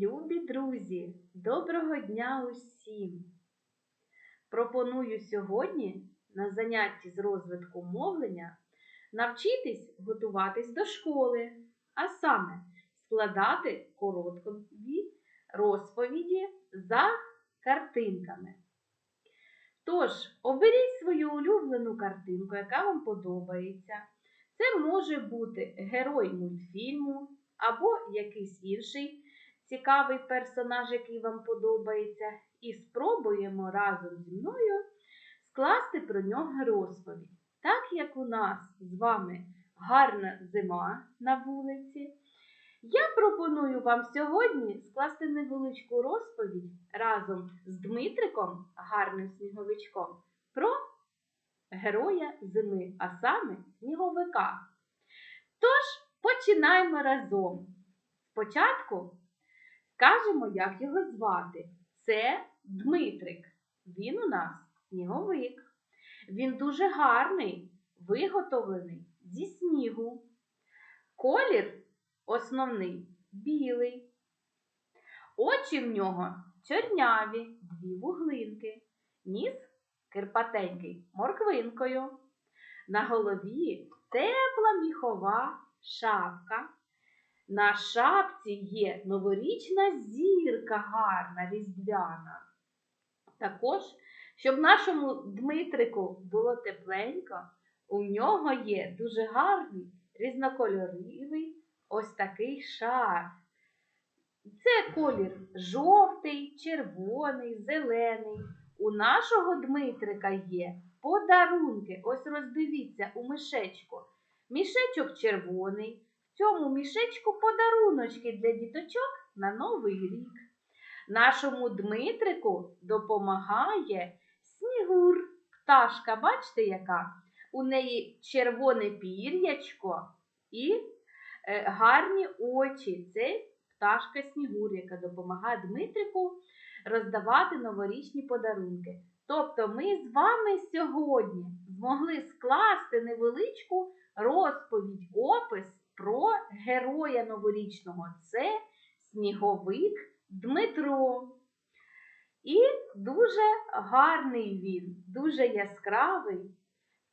Любі друзі, доброго дня усім! Пропоную сьогодні на занятті з розвитку мовлення навчитись готуватись до школи, а саме складати короткові розповіді за картинками. Тож, оберіть свою улюблену картинку, яка вам подобається. Це може бути герой мультфільму або якийсь інший цікавий персонаж, який вам подобається, і спробуємо разом зі мною скласти про нього розповідь. Так як у нас з вами гарна зима на вулиці, я пропоную вам сьогодні скласти невеличку розповідь разом з Дмитриком, гарним сніговичком, про героя зими, а саме сніговика. Тож починаємо разом. Спочатку скажемо, як його звати. Це Дмитрик. Він у нас сніговик. Він дуже гарний, виготовлений зі снігу. Колір основний білий. Очі в нього чорняві, дві вуглинки. Ніс кирпатенький морквинкою. На голові тепла міхова шапка. На шапці є новорічна зірка гарна, різдвяна. Також, щоб нашому Дмитрику було тепленько, у нього є дуже гарний різнокольоровий ось такий шарф. Це колір жовтий, червоний, зелений. У нашого Дмитрика є подарунки. Ось роздивіться у мішечку. Мішечок червоний. Цьому мішечку подаруночки для діточок на Новий рік. Нашому Дмитрику допомагає снігур. Пташка, бачите, яка? У неї червоне пір'ячко і е, гарні очі. Це пташка Снігур, яка допомагає Дмитрику роздавати новорічні подарунки. Тобто ми з вами сьогодні змогли скласти невеличку розповідь, опис про героя новорічного. Це сніговик Дмитро. І дуже гарний він, дуже яскравий.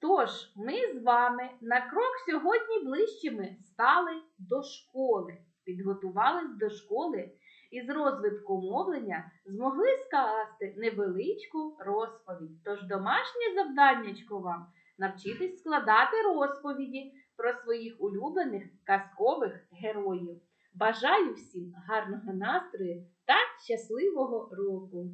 Тож, ми з вами на крок сьогодні ближчими стали до школи, підготувались до школи і з розвитку мовлення змогли скласти невеличку розповідь. Тож домашнє завданнячко вам навчитись складати розповіді про своїх улюблених казкових героїв. Бажаю всім гарного настрою та щасливого року!